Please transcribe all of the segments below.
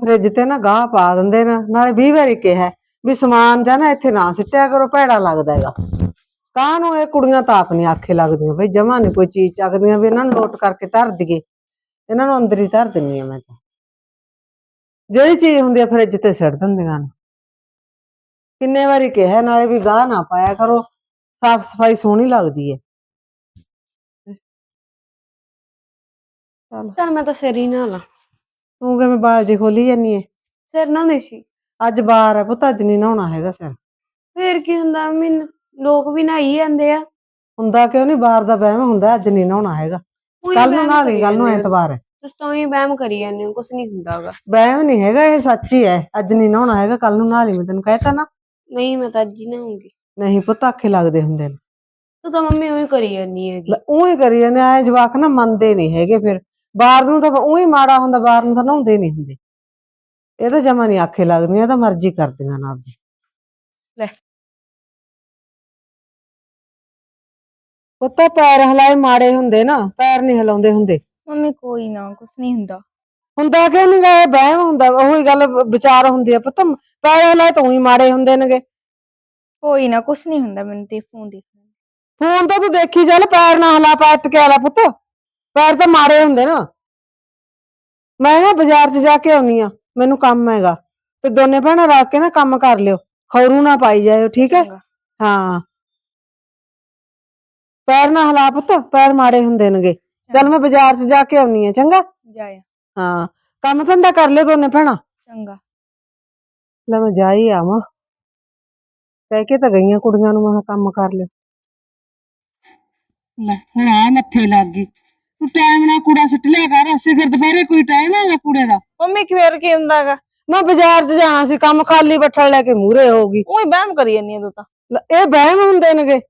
Fridge ਤੇ ਨਾ ਗਾਹ ਪਾ ਦਿੰਦੇ ਨੇ, ਨਾਲੇ 20 ਵਾਰੀ ਕਿਹਾ ਵੀ ਸਮਾਨ ਜਾਂ ਨਾ ਇੱਥੇ ਨਾ ਸਿੱਟਿਆ ਕਰੋ, ਭੈੜਾ ਲੱਗਦਾ ਹੈਗਾ। ਕਾਹਨੂੰ ਇਹ ਕੁੜੀਆਂ ਤਾਂ ਆਪ ਨਹੀਂ ਆਖੇ ਲੱਗਦੀਆਂ, ਬਈ ਜਮਾ ਨਹੀਂ ਕੋਈ ਚੀਜ਼ ਚੱਕਦੀਆਂ ਵੀ ਇਹਨਾਂ ਨੂੰ ਲੋਟ ਕਰਕੇ ਧਰ ਦਈਏ। ਇਹਨਾਂ ਨੂੰ ਅੰਦਰ ਹੀ ਧਰ ਦਿੰਨੀ ਆ ਮੈਂ ਤਾਂ। ਜਿਹੜੀ ਚੀਜ਼ ਹੁੰਦੀ ਆ ਫ੍ਰਿਜ ਤੇ ਸਿੱਟ ਦਿੰਦੀਆਂ ਨੇ। ਕਿੰਨੇ ਵਾਰੀ ਕਿਹਾ ਨਾਲੇ ਵੀ ਗਾਹ ਨਾ ਪਾਇਆ ਕਰੋ, ਸਾਫ਼ ਸਫ਼ਾਈ ਸੋਹਣੀ ਲੱਗਦੀ ਹੈ ਚੱਲ ਮੈਂ ਤਾਂ ਸਿਰ ਹੀ ਨਾ ਲਾ। ਤੂੰ ਕਿਵੇਂ ਬਾਲਟੀ ਖੋਲੀ ਜਾਨੀ ਏ? ਸਿਰ ਨਾ ਸੀ ਅੱਜ ਬਾਹਰ ਹੈ ਪੁੱਤ ਅੱਜ ਨਹੀਂ ਨਹਾਉਣਾ ਹੈਗਾ ਸਿਰ। ਫੇਰ ਕੀ ਹੁੰਦਾ? ਮੈਨੂੰ ਲੋਕ ਵੀ ਨਹਾਈ ਜਾਂਦੇ ਆ। ਹੁੰਦਾ ਕਿਉਂ ਨਹੀਂ ਬਾਹਰ ਦਾ ਵਹਿਮ ਹੁੰਦਾ ਅੱਜ ਨਹੀਂ ਨਹਾਉਣਾ ਹੈਗਾ। ਕੱਲ ਨੂੰ ਵਹਿਮ ਨਹਾ ਲਈ ਕਰੀ ਕੱਲ ਨੂੰ ਜਾਂਦੇ ਆ। ਐਤਵਾਰ ਹੈ ਤੁਸੀਂ ਤਾਂ ਹੀ ਵਹਿਮ ਕਰੀ ਜਾਂਦੇ ਹੋ ਕੁਛ ਨਹੀਂ ਹੁੰਦਾਗਾ ਵਹਿਮ ਨਹੀਂ ਹੈਗਾ ਇਹ ਸੱਚ ਹੀ ਹੈ ਅੱਜ ਨਹੀਂ ਨਹਾਉਣਾ ਹੈਗਾ ਕੱਲ ਨੂੰ ਨਹਾ ਲਈ ਮੈਂ ਤੈਨੂੰ ਕਹਿਤਾ ਨਾ। ਨਹੀਂ ਮੈਂ ਤਾਂ ਅੱਜ ਹੀ ਨਹਾਉਂਗੀ। ਨਹੀਂ ਪੁੱਤ ਆਖੇ ਲੱਗਦੇ ਹੁੰਦੇ ਨੇ। ਤੂੰ ਤਾਂ ਮੰਮੀ ਉਹੀ ਕਰੀ ਜਾਂਦੀ ਹੈਗੀ। ਉਹ ਹੀ ਕਰੀ ਜਾਂਦੇ ਆਏ ਜਵਾਕ ਨਾ ਮੰਨਦੇ ਨਹੀਂ ਹੈਗੇ ਫਿਰ। ਬਾਹਰ ਨੂੰ ਤਾਂ ਉਹ ਮਾੜਾ ਹੁੰਦਾ ਬਾਹਰ ਨੂੰ ਤਾਂ ਨਹਾਉਂਦੇ ਨਹੀਂ ਹੁੰਦੇ। ਇਹ ਤਾਂ ਜਮਾ ਨਹੀਂ ਆਖੇ ਲੱਗਦੀਆਂ ਇਹ ਤਾਂ ਮਰਜ਼ੀ ਕਰਦੀਆਂ ਨਾ ਆਪਦੀ। ਲੈ। ਪੁੱਤ ਪੈਰ ਹਲਾਏ ਮਾੜੇ ਹੁੰਦੇ ਨਾ ਪੈਰ ਨਹੀਂ ਹਿਲਾਉਂਦੇ ਹੁੰਦੇ। ਮੰਮੀ ਕੋਈ ਨਾ ਕੁਛ ਨਹੀਂ ਹੁੰਦਾ। ਹੁੰਦਾ ਕਿਉਂ ਨਹੀਂ ਗਾ ਇਹ ਵਹਿਮ ਹੁੰਦਾ ਉਹੀ ਗੱਲ ਵਿਚਾਰ ਹੁੰਦੀ ਆ। ਪੁੱਤ ਪੈਰ ਹਲਾਏ ਤਾਂ ਹੀ ਮਾੜੇ ਹੁੰਦੇ ਨੇਗੇ। ਕੋਈ ਨਾ ਕੁਛ ਨਹੀਂ ਹੁੰਦਾ ਮੈਨੂੰ ਤੇ ਫੋਨ ਦੇਖਣਾ ਫੋਨ ਤਾਂ ਤੂੰ ਦੇਖੀ ਚੱਲ ਪੈਰ ਨਾ ਹਲਾ ਪੱਟ ਕੇ ਆਲਾ ਪੁੱਤ। ਪੈਰ ਤਾਂ ਮਾੜੇ ਹੁੰਦੇ ਨਾ। ਮੈਂ ਨਾ ਬਾਜ਼ਾਰ 'ਚ ਜਾ ਕੇ ਆਉਣੀ ਆ ਮੈਨੂੰ ਕੰਮ ਹੈਗਾ। ਤੇ ਦੋਨੇ ਭੈਣਾਂ ਰਲ ਕੇ ਨਾ ਕੰਮ ਕਰ ਲਿਓ ਖੌਰੂ ਨਾ ਪਾਈ ਜਾਇਓ ਠੀਕ ਹੈ। ਹਾਂ। ਪੈਰ ਨਾ ਹਲਾ ਪੁੱਤ ਪੈਰ ਮਾੜੇ ਹੁੰਦੇ ਨੇਗੇ। ਚੱਲ ਮੈਂ ਬਾਜ਼ਾਰ 'ਚ ਜਾ ਕੇ ਆਉਣੀ ਆ ਚੰਗਾ? ਜਾਇਆ। ਹਾਂ ਕੰਮ ਧੰਦਾ ਕਰ ਲਿਓ ਦੋਨੇ ਭੈਣਾਂ। ਚੰਗਾ। ਲੈ ਮੈਂ ਜਾ ਹੀ ਆਵਾਂ। ਕਹਿ ਕੇ ਤਾਂ ਗਈਆਂ ਕੁੜੀਆਂ ਨੂੰ ਮੈਂ ਕਿਹਾ ਕੰਮ ਕਰ ਲਿਓ। ਲੈ ਹੁਣ ਆ ਮੱਥੇ ਲੱਗ ਗਈ। ਤੂੰ ਟਾਈਮ ਨਾਲ ਕੂੜਾ ਸੁੱਟ ਲਿਆ ਕਰ ਅਸੀਂ ਫਿਰ ਦੁਪਹਿਰੇ ਕੋਈ ਟਾਈਮ ਹੈਗਾ ਕੂੜੇ ਦਾ। ਮੰਮੀ ਫੇਰ ਕੀ ਹੁੰਦਾਗਾ ਮੈਂ ਬਾਜ਼ਾਰ 'ਚ ਜਾਣਾ ਸੀ ਕੰਮ ਖਾਲੀ ਬੱਠਲ ਲੈ ਕੇ ਮੂਹਰੇ ਹੋਊਗੀ ਉਹੀ ਵਹਿਮ ਕਰੀ ਜਾਂਦੀ ਆ ਤੂੰ ਤਾਂ। ਲੈ, ਇਹ ਵਹਿਮ ਹੁੰਦੇ ਨੇਗੇ।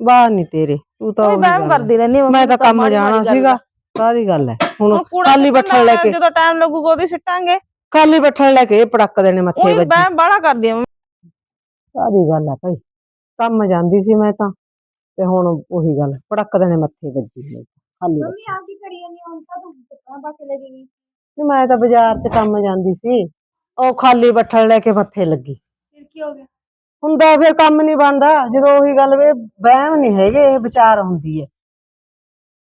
ਬਾਹਰ ਨਹੀਂ ਤੇਰੇ ਤੂੰ ਤਾਂ ਉਹੀ ਉਹੀ ਵਹਿਮ ਗੱਲ ਹੈ। ਕਰਦੀ ਰਹਿੰਦੀ ਆ, ਮੈਂ ਤਾਂ ਤੂੰ ਕੰਮ ਮਾੜੀ ਮਾੜੀ ਜਾਣਾ ਗੱਲ ਸੀਗਾ। ਕਾਹਦੀ ਗੱਲ ਹੈ? ਹੁਣ ਹੁਣ ਕੂੜਾ ਖਾਲੀ ਬੱਠਲ ਲੈ ਕੇ ਜਦੋਂ ਟਾਈਮ ਲੱਗੂਗਾ ਉਹਦੀ ਸਿੱਟਾਂਗੇ। ਖਾਲੀ ਬੱਠਲ ਲੈ ਕੇ ਇਹ ਪੜਕ ਦੇਣੇ ਮੱਥੇ ਉਹੀ ਵੱਜੀ। ਵਹਿਮ ਬਾਹਲਾ ਕਰਦੀ ਆ ਮੰਮੀ। ਕਾਹਦੀ ਗੱਲ ਹੈ ਭਾਈ? ਕੰਮ ਜਾਂਦੀ ਸੀ ਮੈਂ ਤਾਂ ਤੇ ਹੁਣ ਉਹੀ ਗੱਲ ਪੜਕ ਦੇਣੇ ਮੱਥੇ ਵੱਜੀ। ਮੇਰੇ ਤਾਂ, ਖਾਲੀ ਬੱਠਲ। ਮੰਮੀ ਆ ਕੀ ਕਰੀ ਜਾਂਦੀ ਹੁਣ ਤਾਂ ਤੂੰ ਕਿੱਥੇ ਪਾਸੇ ਲੈ ਗਈ। ਨਹੀਂ ਮੈਂ ਤਾਂ ਬਾਜ਼ਾਰ 'ਚ ਕੰਮ ਜਾਂਦੀ ਸੀ। ਉਹ ਖਾਲੀ ਬੱਠਲ ਲੈ ਕੇ ਮੱਥੇ ਲੱਗੀ। ਫਿਰ ਕੀ ਹੋ ਗਿਆ? ਹੁੰਦਾ ਫਿਰ ਕੰਮ ਨਹੀਂ ਬਣਦਾ। ਜਦੋਂ ਉਹੀ ਗੱਲ ਵੇ ਵਹਿਮ ਨਹੀਂ ਹੈਗੇ ਇਹ ਵਿਚਾਰ ਹੁੰਦੀ ਹੈ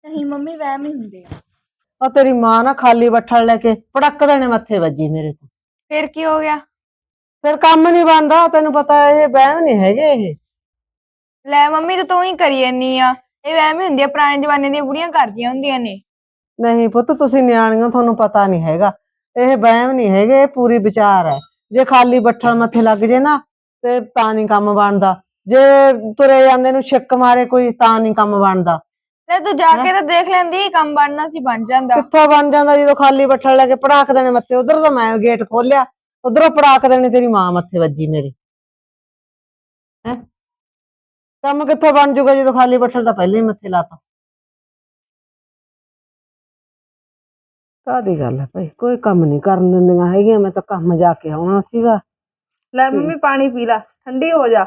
ਨਹੀਂ ਮੰਮੀ ਵਹਿਮ ਹੀ ਹੁੰਦੇ ਆ। ਉਹ ਤੇਰੀ ਮਾਂ ਨਾ ਖਾਲੀ ਬੱਠਲ ਲੈ ਕੇ ਪੜਕ ਦੇਣੇ ਮੱਥੇ ਵੱਜੀ ਮੇਰੇ ਤੋਂ। ਫਿਰ ਕੀ ਹੋ ਗਿਆ? ਫਿਰ ਕੰਮ ਨਹੀਂ ਬਣਦਾ। ਤੈਨੂੰ ਪਤਾ ਇਹ ਵਹਿਮ ਨਹੀਂ ਹੈਗੇ ਇਹ। ਲੈ ਮੰਮੀ ਤਾਂ ਤੂੰ ਹੀ ਕਰੀ ਜਾਂਦੀ ਆ। ਇਹ ਹੀ ਹੁੰਦੀ ਆ ਪੁਰਾਣੇ ਜ਼ਮਾਨੇ ਦੀਆਂ ਬੁੜੀਆਂ ਕਰਦੀਆਂ ਹੁੰਦੀਆਂ ਨੇ। ਨਹੀਂ ਪੁੱਤ ਤੁਸੀਂ ਨਿਆਣੀਆਂ ਤੁਹਾਨੂੰ ਪਤਾ ਨਹੀਂ ਹੈਗਾ। ਇਹ ਵਹਿਮ ਨਹੀਂ ਹੈਗੇ ਇਹ ਪੂਰੀ ਵਿਚਾਰ ਹੈ। ਜੇ ਖਾਲੀ ਬੱਠਲ ਮੱਥੇ ਲੱਗ ਜੇ ਨਾ ਤੇ ਤਾਂ ਨਹੀਂ ਕੰਮ ਬਣਦਾ। ਜੇ ਤੁਰੇ ਜਾਂਦੇ ਨੂੰ ਛਿੱਕ ਮਾਰੇ ਕੋਈ ਤਾਂ ਨਹੀਂ ਕੰਮ ਬਣਦਾ। ਲੈ ਤੂੰ ਜਾ ਕੇ ਤਾਂ ਦੇਖ ਲੈਂਦੀ ਕੰਮ ਬਣਨਾ ਸੀ ਬਣ ਜਾਂਦਾ। ਕਿੱਥੋਂ ਬਣ ਜਾਂਦਾ ਜਦੋਂ ਖਾਲੀ ਬੱਠਲ ਲੈ ਕੇ ਪੜਾਕ ਦੇਣੇ ਮੱਥੇ? ਉਧਰ ਤਾਂ ਮੈਂ ਗੇਟ ਖੋਲਿਆ ਉਧਰੋਂ ਪੜਾਕ ਦੇਣੇ ਤੇਰੀ ਮਾਂ ਮੱਥੇ ਵੱਜੀ ਮੇਰੇ। ਹੈ? ਕੰਮ ਕਿੱਥੋਂ ਬਣ ਜੂਗਾ ਜਦੋਂ ਖਾਲੀ ਬੱਠਲ ਤਾਂ ਪਹਿਲਾਂ ਹੀ ਮੱਥੇ ਲਾਤਾ। ਕਾਦੀ ਗੱਲ ਹੈ ਭਾਈ? ਕੋਈ ਕੰਮ ਨਹੀਂ ਕਰਨ ਦਿੰਦੀਆਂ ਹੈਗੀਆਂ ਮੈਂ ਤਾਂ ਕੰਮ ਜਾ ਕੇ ਆਉਣਾ ਸੀਗਾ। ਲੈ ਮੰਮੀ ਪਾਣੀ ਪੀ ਲੈ ਠੰਡੀ ਹੋ ਜਾ।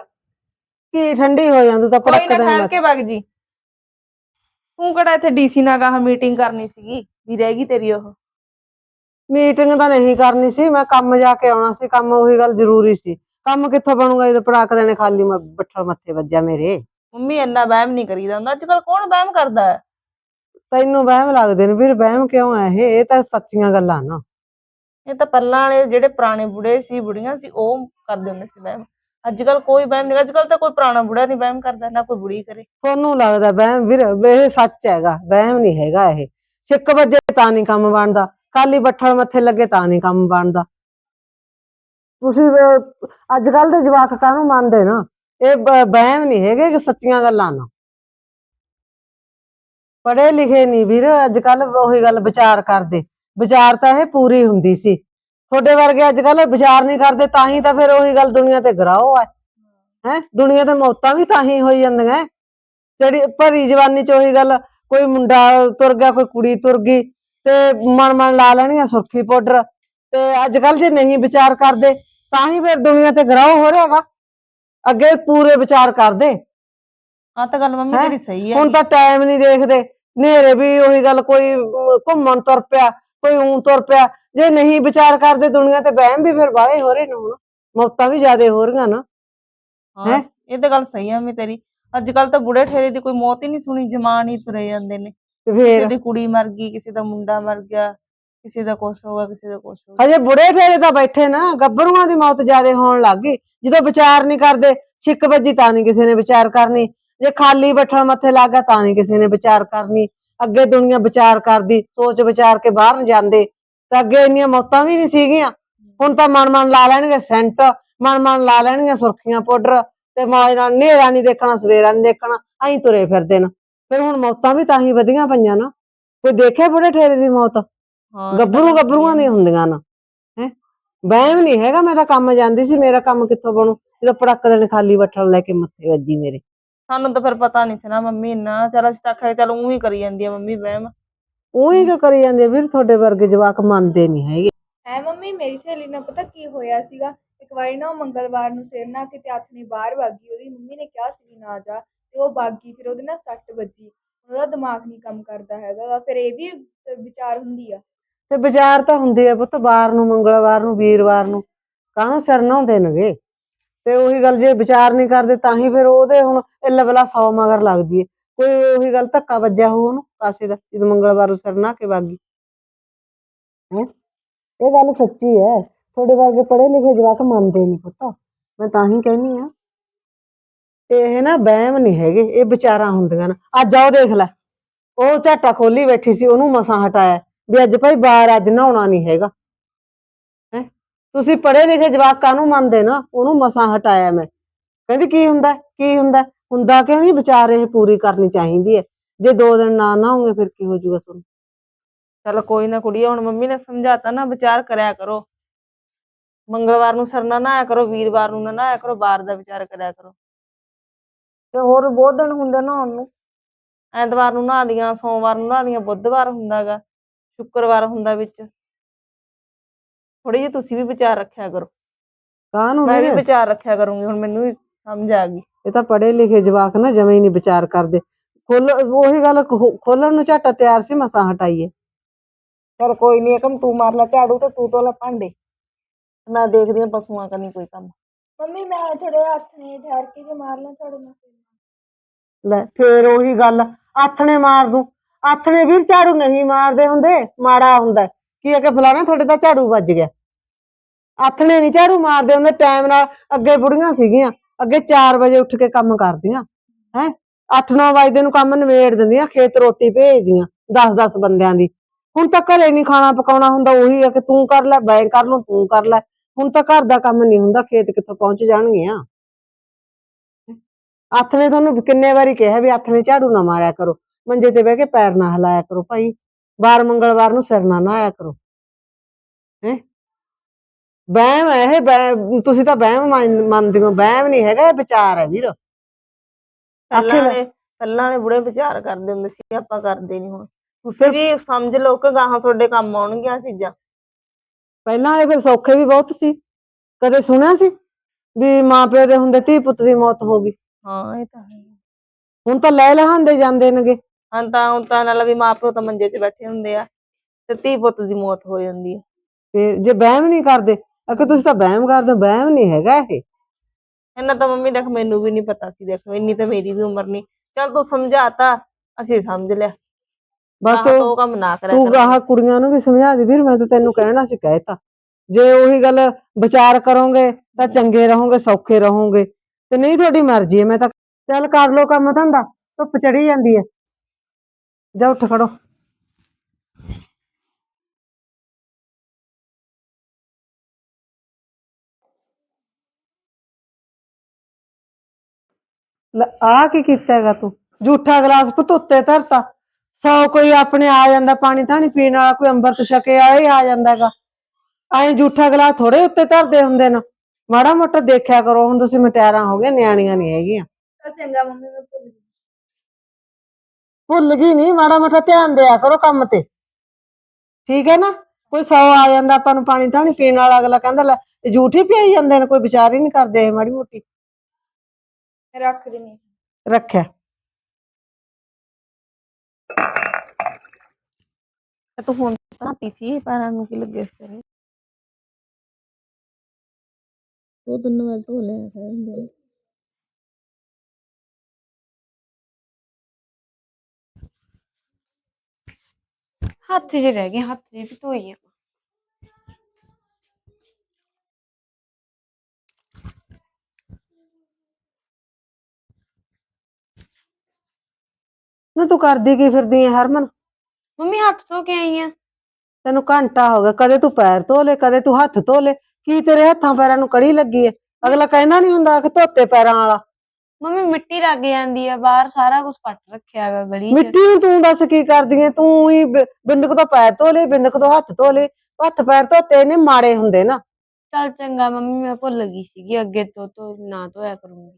ਕੀ ਠੰਡੀ ਹੋ ਜਾਂਦੀ ਤੂੰ ਤਾਂ ਕੋਈ ਪੜਕ ਨਾ ਦੇਣੇ ਠਹਿਰ ਕੇ ਵਗ ਜੀ। ਤੂੰ ਕਿਹੜਾ ਇੱਥੇ ਡੀਸੀ ਨਾਲ ਗਾਹ ਮੀਟਿੰਗ ਕਰਨੀ ਸੀਗੀ ਵੀ ਰਹੇਗੀ ਤੇਰੀ ਉਹ? ਮੀਟਿੰਗ ਤਾਂ ਨਹੀਂ ਕਰਨੀ ਸੀ ਮੈਂ ਕੰਮ ਜਾ ਕੇ ਆਉਣਾ ਸੀ ਕੰਮ ਉਹੀ ਗੱਲ ਜ਼ਰੂਰੀ ਸੀ। ਕੰਮ ਕਿੱਥੋਂ ਬਣੂਗਾ ਜਦੋਂ ਪੜਾਕ ਦੇਣੇ ਖਾਲੀ ਮ- ਬੱਠਲ ਮੱਥੇ ਵੱਜਿਆ ਮੇਰੇ। ਮੰਮੀ ਇੰਨਾ ਵਹਿਮ ਨਹੀਂ ਕਰੀਦਾ ਹੁੰਦਾ। ਅੱਜ ਕੱਲ ਕੌਣ ਵਹਿਮ ਕਰਦਾ ਹੈ? ਤੈਨੂੰ ਵਹਿਮ ਲੱਗਦੇ ਨੇ ਵੀਰ। ਵਹਿਮ ਕਿਉਂ ਹੈ ਇਹ? ਇਹ ਤਾਂ ਸੱਚੀਆਂ ਗੱਲਾਂ ਨਾ। ਇਹ ਤਾਂ ਪਹਿਲਾਂ ਵਾਲੇ ਜਿਹੜੇ ਪੁਰਾਣੇ ਬੁੜੇ ਸੀ ਬੁੜੀਆਂ ਸੀ ਉਹ ਕਰਦੇ ਹੁੰਦੇ ਸੀ ਵਹਿਮ। ਅੱਜ ਕੱਲ ਕੋਈ ਵਹਿਮ ਨਹੀਂ। ਅੱਜ ਕੱਲ ਤਾਂ ਕੋਈ ਪੁਰਾਣਾ ਬੁੜਾ ਨਹੀਂ ਵਹਿਮ ਕਰਦਾ ਨਾ ਕੋਈ ਬੁੜੀ ਕਰੇ। ਤੁਹਾਨੂੰ ਲੱਗਦਾ ਵਹਿਮ ਵੀਰ? ਇਹ ਸੱਚ ਹੈਗਾ। ਵਹਿਮ ਨਹੀਂ ਹੈਗਾ ਇਹ। ਛਿੱਕ ਵੱਜੇ ਤਾਂ ਨਹੀਂ ਕੰਮ ਬਣਦਾ। ਖਾਲੀ ਬੱਠਲ ਮੱਥੇ ਲੱਗੇ ਤਾਂ ਨਹੀਂ ਕੰਮ ਬਣਦਾ। ਤੁਸੀਂ ਅੱਜ ਕੱਲ ਦੇ ਜਵਾਕ ਕਾਹਨੂੰ ਮੰਨਦੇ ਨਾ? ਇਹ ਬ- ਨਹੀਂ ਹੈਗੇ ਕਿ ਸੱਚੀਆਂ ਗੱਲਾਂ ਨਾ। ਪੜ੍ਹੇ ਲਿਖੇ ਨਹੀਂ ਵੀਰ ਅੱਜ ਕੱਲ ਉਹੀ ਗੱਲ ਵਿਚਾਰ ਕਰਦੇ। ਵਿਚਾਰ ਤਾਂ ਇਹ ਪੂਰੀ ਹੁੰਦੀ ਸੀ। ਤੁਹਾਡੇ ਵਰਗੇ ਅੱਜ ਕੱਲ ਵਿਚਾਰ ਨਹੀਂ ਕਰਦੇ, ਤਾਂ ਹੀ ਤਾਂ ਫਿਰ ਉਹੀ ਗੱਲ ਦੁਨੀਆ ਤੇ ਗਰਾਓ ਹੈ ਹੈ? ਦੁਨੀਆ ਤੇ ਮੌਤਾਂ ਵੀ ਤਾਂ ਹੀ ਹੋਈ ਜਾਂਦੀਆਂ। ਜਿਹੜੀ ਭਰੀ ਜਵਾਨੀ ਚ ਉਹੀ ਗੱਲ, ਕੋਈ ਮੁੰਡਾ ਤੁਰ ਗਿਆ, ਕੋਈ ਕੁੜੀ ਤੁਰ ਗਈ, ਤੇ ਮਨ ਮਨ ਲਾ ਲੈਣੀਆਂ ਸੁਰਖੀ ਪਾਊਡਰ। ਤੇ ਅੱਜ ਕੱਲ ਜੇ ਨਹੀਂ ਵਿਚਾਰ ਕਰਦੇ ਤਾਂ ਹੀ ਫਿਰ ਦੁਨੀਆ ਤੇ ਗਰਾਹ ਹੋ ਰਿਹਾਗਾ ਅੱਗੇ ਪੂਰੇ ਵਿਚਾਰ ਕਰਦੇ। ਆਹ ਤਾਂ ਗੱਲ ਮੰਮੀ ਹੈਂ? ਤੇਰੀ ਸਹੀ ਹੈ ਹੁਣ ਤਾਂ ਟਾਈਮ ਨਹੀਂ ਦੇਖਦੇ। ਨੇਰੇ ਵੀ ਉਹੀ ਗੱਲ ਕੋਈ ਅਮ, ਘੁੰਮਣ ਤੁਰ ਪਿਆ ਕੋਈ ਊਂ ਤੁਰ ਪਿਆ। ਜੇ ਨਹੀਂ ਵਿਚਾਰ ਕਰਦੇ ਦੁਨੀਆ ਤੇ ਵਹਿਮ ਵੀ ਫਿਰ ਬਾਹਲੇ ਹੋ ਰਹੇ ਨੇ ਹੁਣ। ਮੌਤਾਂ ਵੀ ਜ਼ਿਆਦੇ ਹੋ ਰਹੀਆਂ ਨਾ। ਹਾਂ ਹੈਂ? ਇਹ ਤਾਂ ਗੱਲ ਸਹੀ ਆ ਮੈਂ ਤੇਰੀ। ਅੱਜ ਕੱਲ ਤਾਂ ਬੁੜੇ ਠੇਰੇ ਦੀ ਕੋਈ ਮੌਤ ਹੀ ਨਹੀਂ ਸੁਣੀ ਜਮਾਨ ਹੀ ਤੁਰੇ ਜਾਂਦੇ ਨੇ। ਤੇ ਕਿਸੇ ਫੇਰ ਦੀ ਕੁੜੀ ਮਰ ਗਈ ਕਿਸੇ ਦਾ ਮੁੰਡਾ ਮਰ ਗਿਆ। ਕਿਸੇ ਦਾ ਕੁਛ ਹੋ ਗਿਆ ਕਿਸੇ ਦਾ ਕੁਛ ਹੋ ਹਜੇ ਬੁੜੇ ਫੇਰੇ ਤਾਂ ਬੈਠੇ ਨਾ, ਗੱਭਰੂਆਂ ਦੀ ਮੌਤ ਜ਼ਿਆਦੇ ਹੋਣ ਲੱਗ ਗਈ। ਜਦੋਂ ਵਿਚਾਰ ਨਹੀਂ ਕਰਦੇ, ਛਿੱਕ ਵੱਜੀ ਤਾਂ ਨਹੀਂ ਕਿਸੇ ਨੇ ਵਿਚਾਰ ਕਰਨੀ। ਜੇ ਖਾਲੀ ਬੱਠਲ ਮੱਥੇ ਲੱਗ ਤਾਂ ਨਹੀਂ ਕਿਸੇ ਨੇ ਵਿਚਾਰ ਕਰਨੀ। ਅੱਗੇ ਦੁਨੀਆ ਵਿਚਾਰ ਕਰਦੀ, ਸੋਚ ਵਿਚਾਰ ਕੇ ਬਾਹਰ ਨੂੰ ਜਾਂਦੇ। ਤਾਂ ਅੱਗੇ ਇੰਨੀਆਂ ਮੌਤਾਂ ਵੀ ਨਹੀਂ ਸੀਗੀਆਂ। ਹੁਣ ਤਾਂ ਮਨ ਮਨ ਲਾ ਲੈਣਗੇ ਸੈਂਟ, ਮਨ ਮਨ ਲਾ ਲੈਣਗੀਆਂ ਸੁਰਖੀਆਂ ਪਾਊਡਰ, ਤੇ ਮੌਜ ਨਾਲ ਹਨੇਰਾ ਨਹੀਂ ਦੇਖਣਾ, ਸਵੇਰਾ ਨਹੀਂ ਦੇਖਣਾ, ਐਂ ਤੁਰੇ ਫਿਰਦੇ ਨੇ। ਫਿਰ ਹੁਣ ਮੌਤਾਂ ਵੀ ਤਾਂ ਹੀ ਵਧੀਆਂ ਪਈਆਂ ਨਾ। ਕੋਈ ਦੇਖਿਆ ਬੁੜੇ ਠੇਰੇ ਦੀ ਮੌਤ? ਗੱਭਰੂ ਗੱਭਰੂਆਂ। ਦੀਆਂ ਹੁੰਦੀਆਂ ਨਾ ਹੈ? ਵਹਿਮ ਨਹੀਂ ਹੈਗਾ ਮੈਂ ਤਾਂ ਕੰਮ ਜਾਂਦੀ ਸੀ ਮੇਰਾ ਕੰਮ ਕਿੱਥੋਂ ਬਣੂ? ਜਦੋਂ ਪੜਕ ਦੇਣ ਖਾਲੀ ਬੱਠਲ ਲੈ ਕੇ ਮੱਥੇ ਵੱਜੀ ਮੇਰੇ। ਸਾਨੂੰ ਤਾਂ ਫਿਰ ਪਤਾ ਨਹੀਂ ਸੀ ਨਾ ਮੰਮੀ ਇੰਨਾ ਚਲ ਅਸੀਂ ਤਾਂ ਆਖਿਆ ਚਲ ਉਹੀ ਕਰੀ ਜਾਂਦੀ ਆ ਮੰਮੀ ਵਹਿਮ। ਉਹੀ ਕਿਉਂ ਕਰੀ ਜਾਂਦੇ ਵੀਰ ਤੁਹਾਡੇ ਵਰਗੇ ਜਵਾਕ ਮੰਨਦੇ ਨਹੀਂ ਹੈਗੇ। ਹੈ ਮੰਮੀ ਮੇਰੀ ਸਹੇਲੀ ਨਾਲ ਪਤਾ ਕੀ ਹੋਇਆ ਸੀਗਾ? ਇੱਕ ਵਾਰੀ ਨਾ ਉਹ ਮੰਗਲਵਾਰ ਨੂੰ ਸਿਰ ਨਾ ਕਿਤੇ ਹੱਥ ਨੇ ਬਾਹਰ ਵਾਗੀ ਉਹਦੀ ਮੰਮੀ ਨੇ ਕਿਹਾ ਸੀ ਵੀ ਨਾ ਜਾ ਤੇ ਉਹ ਬਾਗੀ ਫਿਰ ਉਹਦੇ ਨਾਲ ਸੱਟ ਵੱਜੀ। ਉਹਦਾ ਦਿਮਾਗ ਨਹੀਂ ਕੰਮ ਕਰਦਾ ਹੈਗਾ ਗਾ। ਫਿਰ ਇਹ ਵੀ ਵਿਚਾਰ ਹੁੰਦੀ ਆ। ਤੇ ਬਾਜ਼ਾਰ ਤਾਂ ਹੁੰਦੇ ਆ ਪੁੱਤ, ਵਾਰ ਨੂੰ, ਮੰਗਲਵਾਰ ਨੂੰ, ਵੀਰਵਾਰ ਨੂੰ। ਕਾਹਨੂੰ ਸਿਰ ਨਹਾਉਂਦੇ ਨੇਗੇ? ਤੇ ਉਹੀ ਗੱਲ ਜੇ ਵਿਚਾਰ ਨਹੀਂ ਕਰਦੇ ਤਾਂ ਹੀ ਫਿਰ ਉਹਦੇ ਹੁਣ ਇੱਲ ਬਲਾ ਸੌ ਮਗਰ ਲੱਗਦੀ ਏ। ਕੋਈ ਉਹੀ ਗੱਲ ਧੱਕਾ ਵੱਜਿਆ ਹੋਊ ਉਹਨੂੰ ਕਾਸੇ ਦਾ, ਜਦੋਂ ਮੰਗਲਵਾਰ ਨੂੰ ਸਿਰ ਨਹਾ ਕੇ ਵਾਗੀ ਹੈ? ਇਹ ਗੱਲ ਸੱਚੀ ਹੈ ਤੁਹਾਡੇ ਵਰਗੇ ਪੜ੍ਹੇ ਲਿਖੇ ਜਵਾਕ ਮੰਨਦੇ ਨਹੀਂ ਪੁੱਤ। ਮੈਂ ਤਾਂ ਹੀ ਕਹਿੰਨੀ ਆ। ਇਹ ਨਾ ਵਹਿਮ ਨਹੀਂ ਹੈਗੇ, ਇਹ ਵਿਚਾਰਾਂ ਹੁੰਦੀਆਂ ਨੇ। ਅੱਜ ਆਓ ਦੇਖ ਲੈ। ਉਹ ਝਾਟਾ ਖੋਲੀ ਬੈਠੀ ਸੀ, ਉਹਨੂੰ ਮਸਾਂ ਹਟਾਇਆ। ਵੀ ਅੱਜ ਭਾਈ ਬਾਹਰ ਅੱਜ ਨਹਾਉਣਾ ਨਹੀਂ ਹੈਗਾ। ਹੈ? ਤੁਸੀਂ ਪੜ੍ਹੇ ਲਿਖੇ ਜਵਾਕਾਂ ਨੂੰ ਮੰਨਦੇ ਨਾ? ਉਹਨੂੰ ਮਸਾਂ ਹਟਾਇਆ ਮੈਂ। ਕਹਿੰਦੀ ਕੀ ਹੁੰਦਾ? ਕੀ ਹੁੰਦਾ? ਹੁੰਦਾ ਕਿਉਂ ਨਹੀਂ? ਵਿਚਾਰ ਇਹ ਪੂਰੀ ਕਰਨੀ ਚਾਹੀਦੀ ਹੈ। ਜੇ ਦੋ ਦਿਨ ਨਾ ਨਹਾਉਂਗੇ ਫਿਰ ਕੀ ਹੋ ਜਾਊਗਾ ਤੁਹਾਨੂੰ? ਚਲ ਕੋਈ ਨਾ ਕੁੜੀਏ ਹੁਣ ਮੰਮੀ ਨੇ ਸਮਝਾਤਾ ਨਾ ਵਿਚਾਰ ਕਰਿਆ ਕਰੋ। ਮੰਗਲਵਾਰ ਨੂੰ ਸਰਨਾ ਨਹਾਇਆ ਕਰੋ ਵੀਰਵਾਰ ਨੂੰ ਨਾ ਨਹਾਇਆ ਕਰੋ ਬਾਰ ਦਾ ਵਿਚਾਰ ਕਰਿਆ ਕਰੋ। ਤੇ ਹੋਰ ਬਹੁਤ ਦਿਨ ਹੁੰਦੇ ਨਹਾਉਣ ਨੂੰ। ਐਤਵਾਰ ਨੂੰ ਨਹਾ ਲੀਆਂ ਸੋਮਵਾਰ ਨੂੰ ਨਹਾ ਲੀਆਂ ਬੁੱਧਵਾਰ ਹੁੰਦਾਗਾ। ਸ਼ੁੱਕਰਵਾਰ ਹੁੰਦਾ ਵਿੱਚ। ਥੋੜੀ ਜਿਹੀ ਤੁਸੀਂ ਵੀ ਵਿਚਾਰ ਰੱਖਿਆ ਕਰੋ। ਕਾਹਨੂੰ ਮੈਂ ਵੀ ਵੀਰ? ਵਿਚਾਰ ਰੱਖਿਆ ਕਰੂੰਗੀ ਹੁਣ ਮੈਨੂੰ ਵੀ ਸਮਝ ਆ ਗਈ। ਇਹ ਤਾਂ ਪੜ੍ਹੇ ਲਿਖੇ ਜਵਾਕ ਨਾ ਜਮੇ ਹੀ ਨਹੀਂ ਵਿਚਾਰ ਕਰਦੇ। ਖੋਲ ਉਹੀ ਗੱਲ ਖੋ- ਖੋਲਣ ਨੂੰ ਝਾਟਾ ਤਿਆਰ ਸੀ ਮਸਾਂ ਹਟਾਈਏ। ਚਲ ਕੋਈ ਨਹੀਂ ਅਕਮ ਤੂੰ ਮਾਰ ਲੈ ਝਾੜੂ ਤੇ ਤੂੰ ਧੋ ਲੈ ਭਾਂਡੇ। ਮੈਂ ਦੇਖਦੀ ਹਾਂ ਪਸ਼ੂਆਂ ਕਰਨੀ ਕੋਈ ਕੰਮ। ਮੰਮੀ ਮੈਂ ਥੋੜੇ ਹੱਥ ਨੇ ਠਹਿਰ ਕੇ ਜੇ ਮਾਰ ਲਾਂ ਤੁਹਾਡੇ ਨਾਲ। ਲੈ ਫੇਰ ਉਹੀ ਗੱਲ ਆਥਣੇ ਮਾਰ ਦੂੰ। ਆਥਣੇ ਵੀਰ ਝਾੜੂ ਨਹੀਂ ਮਾਰਦੇ ਹੁੰਦੇ, ਮਾੜਾ ਹੁੰਦਾ। ਕੀ ਹੈ ਕਿ ਫਲਾਣਾ ਤੁਹਾਡੇ ਤਾਂ ਝਾੜੂ ਵੱਜ ਗਿਆ। ਆਥਣੇ ਨਹੀਂ ਝਾੜੂ ਮਾਰਦੇ ਹੁੰਦੇ, ਟਾਈਮ ਨਾਲ ਅੱਗੇ ਬੁੜੀਆਂ ਸੀਗੀਆਂ, ਅੱਗੇ 4 ਵਜੇ ਉੱਠ ਕੇ ਕੰਮ ਕਰਦੀਆਂ, ਹੈ? 8-9 ਵਜੇ ਨੂੰ ਕੰਮ ਨਿਬੇੜ ਦਿੰਦੀਆਂ, ਖੇਤ ਰੋਟੀ ਭੇਜਦੀਆਂ 10-10 ਬੰਦਿਆਂ ਦੀ। ਹੁਣ ਤਾਂ ਘਰੇ ਨਹੀਂ ਖਾਣਾ ਪਕਾਉਣਾ ਹੁੰਦਾ, ਉਹੀ ਹੈ ਕਿ ਤੂੰ ਕਰ ਲੈ, ਮੈਂ ਕਰ ਲੂੰ, ਤੂੰ ਕਰ ਲੈ। ਹੁਣ ਤਾਂ ਘਰ ਦਾ ਕੰਮ ਨਹੀਂ ਹੁੰਦਾ, ਖੇਤ ਕਿੱਥੋਂ ਪਹੁੰਚ ਜਾਣਗੀਆਂ। ਹੱਥ ਨੇ ਤੁਹਾਨੂੰ ਕਿੰਨੇ ਵਾਰੀ ਕਿਹਾ ਵੀ ਹੱਥ ਨੇ ਝਾੜੂ ਨਾ ਮਾਰਿਆ ਕਰੋ। ਮੰਜੇ ਤੇ ਬਹਿ ਕੇ ਪੈਰ ਨਾ ਹਿਲਾਇਆ ਕਰੋ ਭਾਈ। ਬਾਰ ਮੰਗਲਵਾਰ ਨੂੰ ਸਿਰ ਨਾ ਨਹਾਇਆ ਕਰੋ। ਹੈ? ਵਹਿਮ ਹੈ ਇਹ ਵਹਿਮ- ਤੁਸੀਂ ਤਾਂ ਵਹਿਮ ਮੰਨ- ਮੰਨਦੇ ਹੋ ਵਹਿਮ ਨਹੀਂ ਹੈਗਾ ਇਹ ਵਿਚਾਰ ਹੈ ਵੀਰ। ਪਹਿਲਾਂ ਆਖਿਰ- ਵਾਲੇ ਪਹਿਲਾਂ ਵਾਲੇ ਬੁੜੇ ਵਿਚਾਰ ਕਰਦੇ ਹੁੰਦੇ ਸੀ ਆਪਾਂ ਕਰਦੇ ਨਹੀਂ ਹੁਣ। ਤੁਸੀਂ ਵੀ ਸਮਝ ਲਓ ਕਿ ਗਾਹਾਂ ਤੁਹਾਡੇ ਕੰਮ ਆਉਣਗੀਆਂ ਆਹ ਚੀਜ਼ਾਂ। ਪਹਿਲਾਂ ਇਹ ਫਿਰ ਸੌਖੇ ਵੀ ਬਹੁਤ ਸੀ। ਕਦੇ ਸੁਣਿਆ ਸੀ ਵੀ ਮਾਂ ਪਿਓ ਦੇ ਹੁੰਦੇ ਧੀ ਪੁੱਤ ਦੀ ਮੌਤ ਹੋ ਗਈ? ਹਾਂ ਇਹ ਤਾਂ ਹੈ। ਹੁਣ ਤਾਂ ਲੈ ਲਹਾਂਦੇ ਜਾਂਦੇ ਨੇਗੇ। ਹਾਂ ਤਾਂ ਹੁਣ ਤਾਂ ਨਾਲ ਵੀ ਮਾਪਿਓ ਤਾਂ ਮੰਜੇ 'ਚ ਬੈਠੇ ਹੁੰਦੇ ਆ ਤੇ ਧੀ ਪੁੱਤ ਦੀ ਮੌਤ ਹੋ ਜਾਂਦੀ ਹੈ ਤੇ ਜੇ ਵਹਿਮ ਨਹੀਂ ਕਰਦੇ ਅਕੇ ਤੁਸੀਂ ਤਾਂ ਵਹਿਮ ਕਰਦੇ ਹੋ, ਵਹਿਮ ਨਹੀਂ ਹੈਗਾ ਇਹ। ਇਹਨਾਂ ਤਾਂ ਮੰਮੀ ਦੇਖ ਮੈਨੂੰ ਵੀ ਨਹੀਂ ਪਤਾ ਸੀ ਦੇਖ ਇੰਨੀ ਤਾਂ ਮੇਰੀ ਵੀ ਉਮਰ ਨਹੀਂ। ਚੱਲ ਤੂੰ ਸਮਝਾਤਾ ਅਸੀਂ ਸਮਝ ਲਿਆ। ਬਸ ਤੋਂ ਉਹ ਕੰਮ ਨਾ ਕਰਿਆ ਤੂੰ। ਗਾਹਾਂ ਕੁੜੀਆਂ ਨੂੰ ਵੀ ਸਮਝਾ ਦੇ ਵੀਰ ਮੈਂ ਤਾਂ ਤੈਨੂੰ ਕਹਿਣਾ ਸੀ ਕਹਿਤਾ ਜੇ ਉਹੀ ਗੱਲ ਵਿਚਾਰ ਕਰੋਗੇ ਤਾਂ ਚੰਗੇ ਰਹੋਗੇ ਸੌਖੇ ਰਹੋਗੇ। ਤੇ ਨਹੀਂ ਤੁਹਾਡੀ ਮਰਜ਼ੀ ਹੈ ਮੈਂ ਤਾਂ ਚੱਲ ਕਰ ਲੋ ਕੰਮ ਧੰਦਾ ਧੁੱਪ ਚੜੀ ਜਾਂਦੀ ਹੈ। ਜਾ ਉੱਠ ਖੜੋ। ਲੈ, ਆ ਕੀ ਕੀਤਾ ਹੈਗਾ ਤੂੰ? ਝੂਠਾ ਗਲਾਸ ਪੁੱਤ ਉੱਤੇ ਧਰਤਾ। ਸੌ ਕੋਈ ਆਪਣੇ ਆ ਜਾਂਦਾ, ਪਾਣੀ ਧਾਣੀ ਪੀਣ ਵਾਲਾ, ਕੋਈ ਅੰਮ੍ਰਿਤ ਛਕੇ ਵਾਲਾ ਹੀ ਆ ਜਾਂਦਾ ਹੈਗਾ। ਐਂ ਝੂਠਾ ਗਲਾਸ ਥੋੜੇ ਉੱਤੇ ਧਰਦੇ ਹੁੰਦੇ ਨੇ। ਮਾੜਾ ਮੋਟਾ ਦੇਖਿਆ ਕਰੋ, ਹੁਣ ਤੁਸੀਂ ਮਟਿਆਰਾਂ ਹੋ ਗਏ ਨਿਆਣੀਆਂ ਨਹੀਂ ਹੈਗੀਆਂ। ਚੰਗਾ ਮੰਮੀ, ਮੈਂ ਭੁੱਲ ਗਈ। ਭੁੱਲ ਗਈ ਨਹੀਂ ਮਾੜਾ ਮੋਟਾ ਧਿਆਨ ਦਿਆ ਕਰੋ ਕੰਮ ਤੇ। ਠੀਕ ਹੈ ਨਾ? ਕੋਈ ਸੌ ਆ ਜਾਂਦਾ ਆਪਾਂ ਨੂੰ ਪਾਣੀ ਧਾਣੀ ਪੀਣ ਵਾਲਾ ਅਗਲਾ ਕਹਿੰਦਾ ਲੈ ਇਹ ਝੂਠੀ ਪਿਆਈ ਜਾਂਦੇ ਨੇ ਕੋਈ ਵਿਚਾਰ ਹੀ ਨਹੀਂ ਕਰਦੇ ਇਹ ਮਾੜੀ ਮੋਟੀ। ਰੱਖ ਹਾਂ। ਰੱਖਿਆ। ਤੇ ਤੂੰ ਹੁਣ ਤਾਂ ਸੀ ਪੈਰਾਂ ਨੂੰ ਕੀ ਲੱਗੇ ਸੀ ਤੇਰੇ ਉਹ ਤਿੰਨ ਵਾਰ ਧੋ ਲਿਆ ਕਰ ਹੁੰਦੇ ਹੱਥ 'ਚ ਰਹਿ ਗਏ ਹੱਥ 'ਚ ਵੀ ਧੋਈ ਆ। ਨਾ ਤੂੰ ਕਰਦੀ ਕੀ ਫਿਰਦੀ ਐ ਹਰਮਨ? ਮੰਮੀ ਹੱਥ ਧੋ ਕੇ ਆਈ ਆ। ਤੈਨੂੰ ਘੰਟਾ ਹੋ ਗਿਆ ਕਦੇ ਤੂੰ ਪੈਰ ਧੋ ਲੇ ਕਦੇ ਤੂੰ ਹੱਥ ਧੋ ਲੇ। ਕੀ ਤੇਰੇ ਹੱਥਾਂ ਪੈਰਾਂ ਨੂੰ ਕੜੀ ਲੱਗੀ ਐ ਅਗਲਾ ਕਹਿੰਦਾ ਨਹੀਂ ਹੁੰਦਾ ਕਿ ਧੋਤੇ ਪੈਰਾਂ ਵਾਲਾ। ਮੰਮੀ ਮਿੱਟੀ ਲੱਗ ਜਾਂਦੀ ਆ ਬਾਹਰ ਸਾਰਾ ਕੁਝ ਪੱਟ ਰੱਖਿਆ ਹੈਗਾ ਗਲੀ 'ਚ। ਮਿੱਟੀ ਨੂੰ ਤੂੰ ਦੱਸ ਕੀ ਕਰਦੀ ਐ ਤੂੰ ਹੀ ਬ- ਬਿੰਦਕ ਤੋਂ ਪੈਰ ਧੋ ਲੇ ਬਿੰਦਕ ਤੋਂ ਹੱਥ ਧੋ ਲੇ। ਹੱਥ ਪੈਰ ਧੋਤੇ ਨੇ ਮਾੜੇ ਹੁੰਦੇ ਨਾ। ਚੱਲ ਚੰਗਾ ਮੰਮੀ ਮੈਂ ਭੁੱਲ ਗਈ ਸੀਗੀ ਅੱਗੇ ਤੋਂ ਤੋਂ ਨਾ ਧੋਇਆ ਕਰੂੰਗੀ।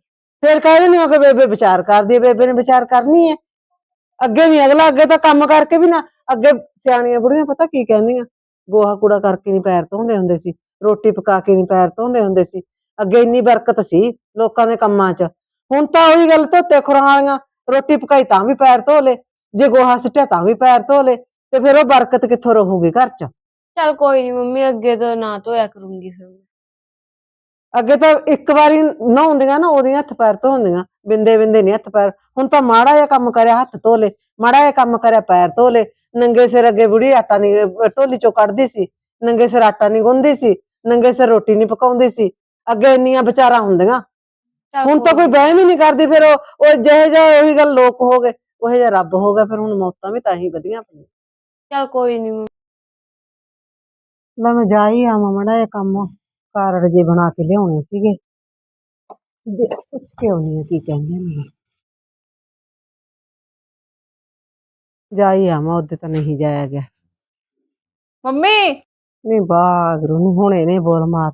ਫਿਰ ਕਹਿੰਦੇ ਨਹੀਂ ਕਿ ਬੇਬੇ ਵਿਚਾਰ ਕਰਦੀ ਐ ਬੇਬੇ ਨੇ ਵਿਚਾਰ ਕਰਨੀ ਐ ਅੱਗੇ ਵੀ ਅਗਲਾ ਅੱਗੇ ਤਾਂ ਕੰਮ ਕਰਕੇ ਵੀ ਨਾ ਅੱਗੇ ਸਿਆਣੀਆਂ ਬੁੜੀਆਂ ਪਤਾ ਕੀ ਕਹਿੰਦੀਆਂ? ਗੋਹਾ ਕੂੜਾ ਕਰਕੇ ਨਹੀਂ ਪੈਰ ਧੋਂਦੇ ਹੁੰਦੇ ਸੀ ਰੋਟੀ ਪਕਾ ਕੇ ਨਹੀਂ ਪੈਰ ਧੋਂਦੇ ਹੁੰਦੇ ਸੀ। ਅੱਗੇ ਇੰਨੀ ਬਰਕਤ ਸੀ ਲੋਕਾਂ ਦੇ ਕੰਮਾਂ 'ਚ। ਹੁਣ ਤਾਂ ਉਹੀ ਗੱਲ ਧੋਤੇ ਖੁਰਾਂ ਵਾਲੀਆਂ ਰੋਟੀ ਪਕਾਈ ਤਾਂ ਵੀ ਪੈਰ ਧੋ ਲੇ ਜੇ ਗੋਹਾ ਸਿੱਟਿਆ ਤਾਂ ਵੀ ਪੈਰ ਧੋ ਲੇ ਤੇ ਫਿਰ ਉਹ ਬਰਕਤ ਕਿੱਥੋਂ ਰਹੂਗੀ ਘਰ 'ਚ? ਚੱਲ ਕੋਈ ਨਹੀਂ ਮੰਮੀ ਅੱਗੇ ਤੋਂ ਨਾ ਧੋਇਆ ਕਰੂੰਗੀ ਫਿਰ ਮੈਂ। ਅੱਗੇ ਤਾਂ ਇੱਕ ਵਾਰੀ ਨਹਾਉਂਦੀਆਂ ਨਾ ਉਹਦੀਆਂ ਹੱਥ ਪੈਰ ਧੋਂਦੀਆਂ ਬਿੰਦੇ ਬਿੰਦੇ ਨਹੀਂ ਹੱਥ ਪੈਰ। ਹੁਣ ਤਾਂ ਮਾੜਾ ਜਿਹਾ ਕੰਮ ਕਰਿਆ ਹੱਥ ਧੋ ਲੇ ਮਾੜਾ ਜਿਹਾ ਕੰਮ ਕਰਿਆ ਪੈਰ ਧੋ ਲੇ। ਨੰਗੇ ਸਿਰ ਅੱਗੇ ਬੁੜੀ ਆਟਾ ਨਹੀਂ ਢੋਲੀ ਚੋਂ ਕੱਢਦੀ ਸੀ ਨੰਗੇ ਸਿਰ ਆਟਾ ਨਹੀਂ ਗੁੰਨਦੀ ਸੀ ਨੰਗੇ ਸਿਰ ਰੋਟੀ ਨਹੀਂ ਪਕਾਉਂਦੀ ਸੀ। ਅੱਗੇ ਇੰਨੀਆਂ ਵਿਚਾਰਾਂ ਹੁੰਦੀਆਂ। ਹੁਣ ਤਾਂ ਕੋਈ ਵਹਿਮ ਹੀ ਨਹੀਂ ਕਰਦੀ ਫਿਰ ਉਹ ਉਹ ਜਿਹੇ ਜਿਹਾ ਉਹੀ ਗੱਲ ਲੋਕ ਹੋ ਗਏ ਉਹੇ ਜਿਹਾ ਰੱਬ ਹੋ ਗਿਆ ਫਿਰ ਹੁਣ ਮੌਤਾਂ ਵੀ ਤਾਂ ਹੀ ਵਧੀਆਂ ਪਈਆਂ। ਚੱਲ ਕੋਈ ਨਹੀਂ ਲੈ ਮੈਂ ਜਾ ਹੀ ਆਵਾਂ ਮੜਾ ਇਹ ਕੰਮ ਕਾਰਡ ਜੇ ਬਣਾ ਕੇ ਲਿਆਉਣੇ ਸੀਗੇ। ਦੇ ਪੁੱਛ ਕੇ ਆਉਣੀ ਆ ਕੀ ਕਹਿੰਦੇ ਨੇ। ਜਾ ਹੀ ਆਵਾਂ ਉਹਦੇ ਤਾਂ ਨਹੀਂ ਜਾਇਆ ਗਿਆ। ਮੰਮੀ! ਨਹੀਂ ਬਾਗਰੂ ਨੂੰ ਹੁਣੇ ਨੇ ਬੋਲ ਮਾਰ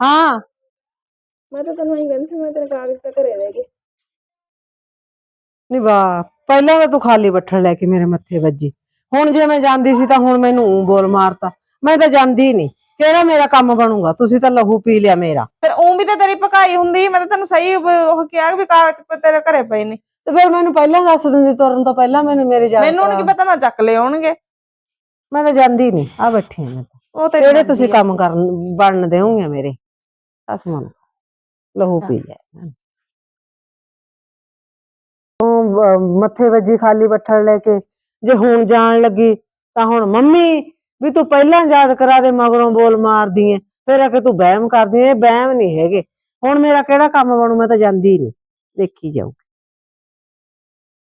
ਹਾਂ। ਮੈਂ ਤਾਂ ਤੈਨੂੰ ਇਹ ਕਹਿੰਦੀ ਸੀ ਮੈਂ ਤੇਰੇ ਕਾਗਜ਼ ਤਾਂ ਘਰੇ ਰਹਿ ਗਏ। ਨਹੀਂ ਵਾਹ ਪਹਿਲਾਂ ਤਾਂ ਤੂੰ ਖਾਲੀ ਬੱਠਲ ਲੈ ਕੇ ਮੇਰੇ ਮੱਥੇ ਵੱਜੀ। ਹੁਣ ਜੇ ਮੈਂ ਜਾਂਦੀ ਸੀ ਤਾਂ ਹੁਣ ਮੈਨੂੰ ਊਂ ਬੋਲ ਮਾਰਤਾ। ਮੈਂ ਤਾਂ ਜਾਂਦੀ ਨਹੀਂ ਕਿਹੜਾ ਮੇਰਾ ਕੰਮ ਬਣੂਗਾ? ਤੁਸੀਂ ਤਾਂ ਲਹੂ ਪੀ ਲਿਆ ਮੇਰਾ। ਫਿਰ ਉਹ ਵੀ ਤਾਂ ਤੇਰੀ ਪਕਾਈ ਹੁੰਦੀ ਮੈਂ ਤਾਂ ਤੈਨੂੰ ਸਹੀ ਉਹ ਉਹ ਕਿਹਾ ਵੀ ਕਾਗਜ਼ ਪ- ਤੇਰੇ ਘਰੇ ਪਏ ਨੇ। ਤੇ ਫਿਰ ਮੈਨੂੰ ਪਹਿਲਾਂ ਦੱਸ ਦਿੰਦੀ ਤੁਰਨ ਤੋਂ ਪਹਿਲਾਂ ਮੈਨੂੰ ਮੇਰੇ ਜਾ ਮੈਨੂੰ ਹੁਣ ਕੀ ਪਤਾ ਮੈਂ ਚੱਕ ਲਏ ਹੋਣਗੇ। ਮੈਂ ਤਾਂ ਜਾਂਦੀ ਨਹੀਂ ਆ ਬੈਠੀ ਹਾਂ ਮੈਂ ਤਾਂ। ਉਹ ਤੇਰੀ ਕਿਹੜੇ ਤੁਸੀਂ ਆ। ਕੰਮ ਕਰਨ ਬਣਨ ਦੇਵੋਗੇ ਮੇਰੇ? ਅਸਮਾਨ ਲਹੂ ਪੀ ਲਿਆ। ਉਹ ਮੱਥੇ ਵੱਜੀ ਖਾਲੀ ਬੱਠਲ ਲੈ ਕੇ ਜੇ ਹੁਣ ਜਾਣ ਲੱਗੀ ਤਾਂ ਹੁਣ ਮੰਮੀ ਵੀ ਤੂੰ ਪਹਿਲਾਂ ਯਾਦ ਕਰਾ ਦੇ ਮਗਰੋਂ ਬੋਲ ਮਾਰਦੀ ਐ ਫਿਰ ਆ ਕੇ ਤੂੰ ਵਹਿਮ ਕਰਦੀ ਐ ਵਹਿਮ ਨਹੀਂ ਹੈਗੇ। ਹੁਣ ਮੇਰਾ ਕਿਹੜਾ ਕੰਮ ਬਣੂ ਮੈਂ ਤਾਂ ਜਾਂਦੀ ਨਹੀਂ ਦੇਖੀ ਜਾਊ